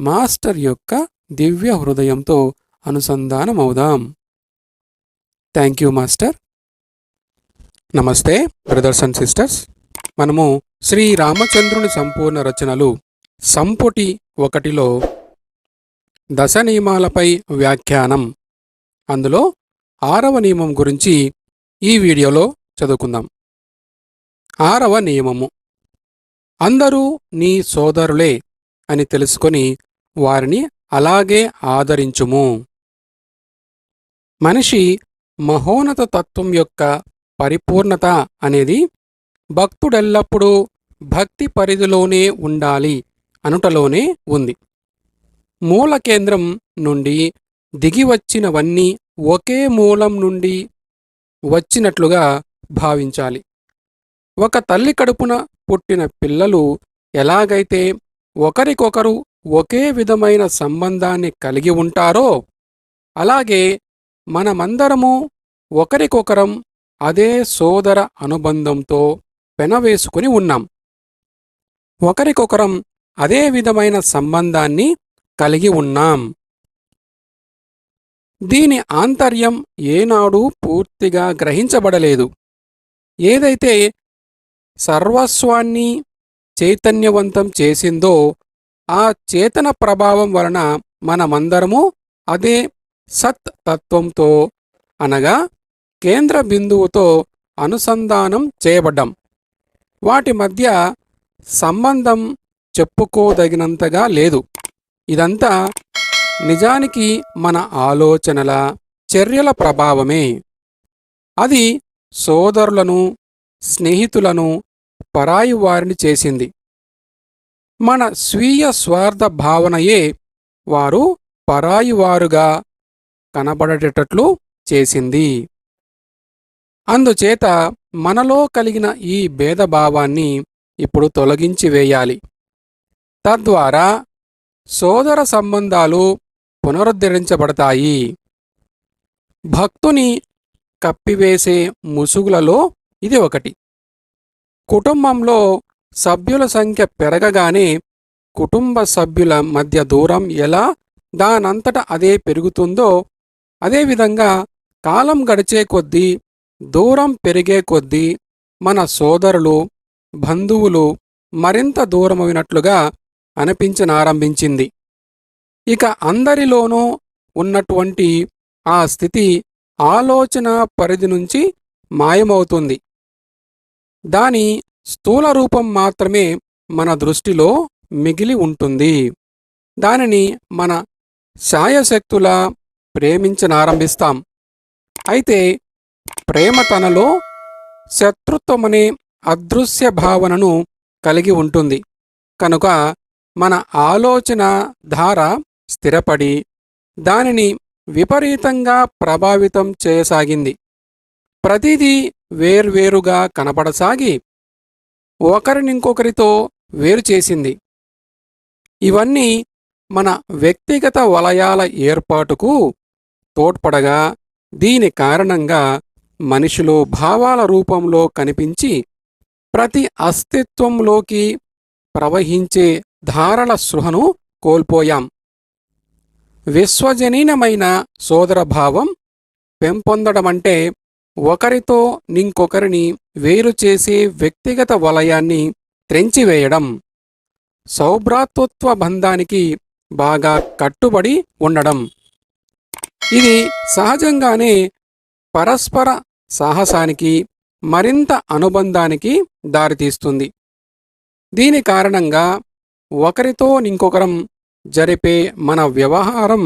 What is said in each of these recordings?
Master యొక్క దివ్య హృదయంతో అనుసంధానమవుదాం. Thank you master. నమస్తే బ్రదర్స్ అండ్ సిస్టర్స్. మనము శ్రీ రామచంద్రుని సంపూర్ణ రచనలు సంపుటి ఒకటిలో దశ నియమాలపై వ్యాఖ్యానం. అందులో ఆరవ నియమం గురించి ఈ వీడియోలో చదువుకుందాం. ఆరవ నియమము. అందరూ నీ సోదరులే అని తెలుసుకొని వారిని అలాగే ఆదరించుము. మనిషి మహోన్నత తత్వం యొక్క పరిపూర్ణత అనేది భక్తుడెల్లప్పుడూ భక్తి పరిధిలోనే ఉండాలి అనుటలోనే ఉంది. మూల కేంద్రం నుండి దిగివచ్చినవన్నీ ఒకే మూలం నుండి వచ్చినట్లుగా భావించాలి. ఒక తల్లి కడుపున పుట్టిన పిల్లలు ఎలాగైతే ఒకరికొకరు ఒకే విధమైన సంబంధాన్ని కలిగి ఉంటారో అలాగే మనమందరము ఒకరికొకరం అదే సోదర అనుబంధంతో పెనవేసుకుని ఉన్నాం. ఒకరికొకరం అదే విధమైన సంబంధాన్ని కలిగి ఉన్నాం. దీని ఆంతర్యం ఏనాడు పూర్తిగా గ్రహించబడలేదు. ఏదైతే సర్వస్వాన్ని చైతన్యవంతం చేసిందో ఆ చేతన ప్రభావం వలన మనమందరము అదే సత్ తత్వంతో అనగా కేంద్ర బిందువుతో అనుసంధానం చేయబడ్డాం. వాటి మధ్య సంబంధం చెప్పుకోదగినంతగా లేదు. ఇదంతా నిజానికి మన ఆలోచనల చర్యల ప్రభావమే. అది సోదరులను స్నేహితులను పరాయి వారిని చేసింది. మన స్వీయ స్వార్థ భావనయే వారు పరాయివారుగా కనబడేటట్లు చేసింది. అందుచేత మనలో కలిగిన ఈ భేదభావాన్ని ఇప్పుడు తొలగించి వేయాలి. తద్వారా సోదర సంబంధాలు పునరుద్ధరించబడతాయి. భక్తుని కప్పివేసే ముసుగులలో ఇది ఒకటి. కుటుంబంలో సభ్యుల సంఖ్య పెరగగానే కుటుంబ సభ్యుల మధ్య దూరం ఎలా దానంతట అదే పెరుగుతుందో అదేవిధంగా కాలం గడిచే కొద్దీ దూరం పెరిగే కొద్దీ మన సోదరులు బంధువులు మరింత దూరమైనట్లుగా అనిపించనారంభించింది. ఇక అందరిలోనూ ఉన్నటువంటి ఆ స్థితి ఆలోచన పరిధి నుంచి మాయమవుతుంది. దాని స్థూల రూపం మాత్రమే మన దృష్టిలో మిగిలి ఉంటుంది. దానిని మన శాయశక్తులా ప్రేమించనారంభిస్తాం. అయితే ప్రేమ తనలో శత్రుత్వమనే అదృశ్య భావనను కలిగి ఉంటుంది. కనుక మన ఆలోచన ధార స్థిరపడి దానిని విపరీతంగా ప్రభావితం చేయసాగింది. ప్రతిదీ వేర్వేరుగా కనపడసాగి ఒకరినింకొకరితో వేరు చేసింది. ఇవన్నీ మన వ్యక్తిగత వలయాల ఏర్పాటుకు తోడ్పడగా దీని కారణంగా మనిషిలో భావాల రూపంలో కనిపించి ప్రతి అస్తిత్వంలోకి ప్రవహించే ధారల సృహను కోల్పోయాం. విశ్వజనీనమైన సోదరభావం పెంపొందడమంటే ఒకరితో నింకొకరిని వేరు చేసే వ్యక్తిగత వలయాన్ని త్రెంచివేయడం సౌభ్రాతృత్వ బంధానికి బాగా కట్టుబడి ఉండడం. ఇది సహజంగానే పరస్పర సాహసానికి మరింత అనుబంధానికి దారితీస్తుంది. దీని కారణంగా ఒకరితో ఇంకొకరం జరిపే మన వ్యవహారం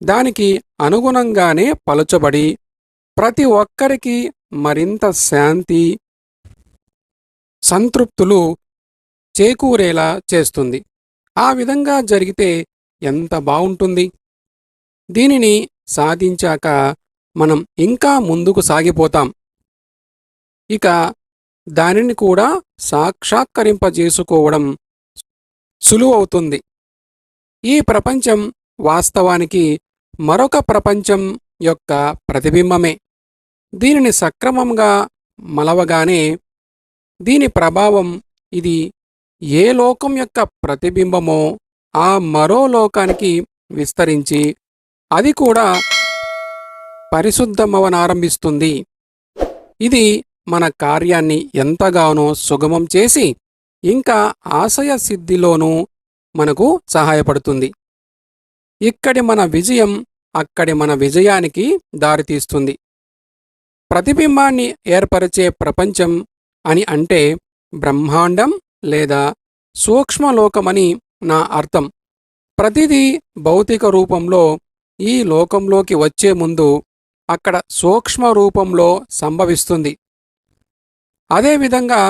దానికి అనుగుణంగానే పలుచబడి ప్రతి ఒక్కరికి మరింత శాంతి సంతృప్తులు చేకూరేలా చేస్తుంది. ఆ విధంగా జరిగితే ఎంత బాగుంటుంది? దీనిని సాధించాక మనం ఇంకా ముందుకు సాగిపోతాం. ఇక దానిని కూడా సాక్షాత్కరింపజేసుకోవడం సులువవుతుంది ఈ ప్రపంచం వాస్తవానికి మరొక ప్రపంచం యొక్క ప్రతిబింబమే. దీనిని సక్రమంగా మలవగానే దీని ప్రభావం ఇది ఏ లోకం యొక్క ప్రతిబింబమో ఆ మరో లోకానికి విస్తరించి అది కూడా పరిశుద్ధమవనారంభిస్తుంది. ఇది మన కార్యాన్ని ఎంతగానో సుగమం చేసి ఇంకా ఆశయ సిద్ధిలోనూ మనకు సహాయపడుతుంది. ఇక్కడి మన విజయం అక్కడి మన విజయానికి దారితీస్తుంది. ప్రతిబింబాన్ని ఏర్పరిచే ప్రపంచం అని అంటే బ్రహ్మాండం లేదా సూక్ష్మలోకమని నా అర్థం. ప్రతిదీ భౌతిక రూపంలో ఈ లోకంలోకి వచ్చే ముందు అక్కడ సూక్ష్మ రూపంలో సంభవిస్తుంది. అదేవిధంగా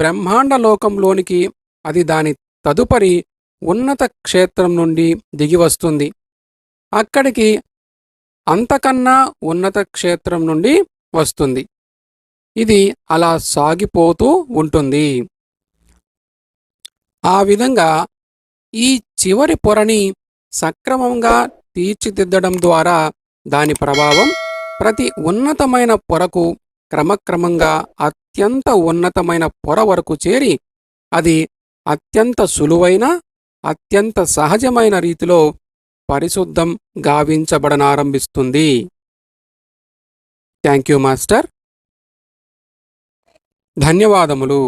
బ్రహ్మాండ లోకంలోనికి అది దాని తదుపరి ఉన్నత క్షేత్రం నుండి దిగివస్తుంది అక్కడికి అంతకన్నా ఉన్నత క్షేత్రం నుండి వస్తుంది. ఇది అలా సాగిపోతూ ఉంటుంది. ఆ విధంగా ఈ చివరి పొరని సక్రమంగా తీర్చిదిద్దడం ద్వారా దాని ప్రభావం ప్రతి ఉన్నతమైన పొరకు క్రమక్రమంగా అత్యంత ఉన్నతమైన పొర వరకు చేరి అది అత్యంత సులువైన అత్యంత సహజమైన రీతిలో పరిశుద్ధం గావించబడనారంభిస్తుంది. థ్యాంక్ యూ మాస్టర్ ధన్యవాదములు.